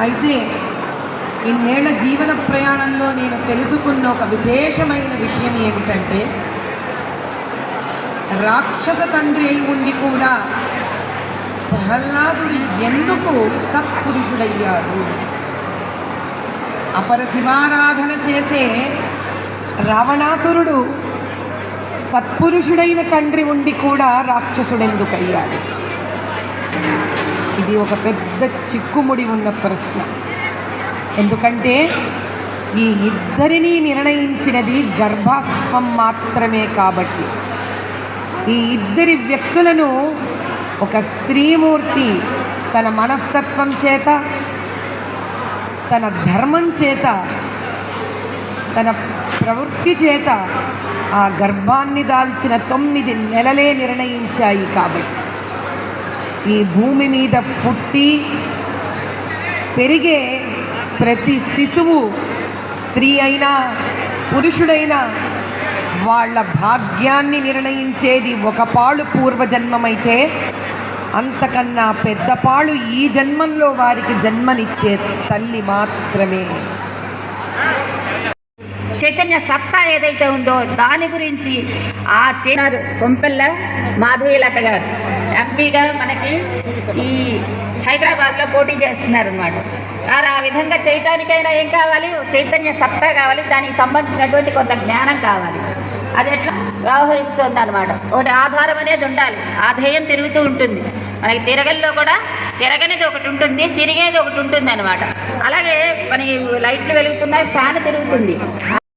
అయితే ఇన్నేళ్ళ జీవన ప్రయాణంలో నేను తెలుసుకున్న ఒక విశేషమైన విషయం ఏమిటంటే రాక్షస తండ్రి అయి ఉండి కూడా ప్రహ్లాదుడు ఎందుకు సత్పురుషుడయ్యాడు? అపరశివారాధన చేసే రావణాసురుడు సత్పురుషుడైన తండ్రి ఉండి కూడా రాక్షసుడెందుకయ్యాడు? ఇది ఒక పెద్ద చిక్కుముడి ఉన్న ప్రశ్న. ఎందుకంటే ఈ ఇద్దరిని నిర్ణయించినది గర్భాస్వం మాత్రమే కాబట్టి. ఈ ఇద్దరి వ్యక్తులను ఒక స్త్రీమూర్తి తన మనస్తత్వం చేత తన ధర్మం చేత తన ప్రవృత్తి చేత ఆ గర్భాన్ని దాల్చిన తొమ్మిది నెలలే నిర్ణయించాయి కాబట్టి. ఈ భూమి మీద పుట్టి పెరిగే ప్రతి శిశువు స్త్రీ అయినా పురుషుడైనా వాళ్ళ భాగ్యాన్ని నిర్ణయించేది ఒక పాಳು పూర్వజన్మమైతే అంతకన్నా పెద్ద పాಳು ఈ జన్మంలో వారికి జన్మనిచ్చే తల్లి మాత్రమే. చైతన్య సత్తా ఏదైతే ఉందో దాని గురించి ఆ చేశారు కొంపెల్ల మాధవీలత గారు ఎంపీగా మనకి ఈ హైదరాబాద్లో పోటీ చేస్తున్నారు అనమాట వారు ఆ విధంగా చేయటానికైనా ఏం కావాలి? చైతన్య సత్తా కావాలి దానికి సంబంధించినటువంటి కొంత జ్ఞానం కావాలి. అది ఎట్లా? వ్యవహరిస్తుంది అనమాట ఒకటి ఆధారం అనేది ఉండాలి. ఆధేయం తిరుగుతూ ఉంటుంది. మనకి తిరగల్లో కూడా తిరగనిది ఒకటి ఉంటుంది తిరిగేది ఒకటి ఉంటుంది అనమాట అలాగే మనకి లైట్లు వెలుగుతున్నాయి ఫ్యాన్ తిరుగుతుంది.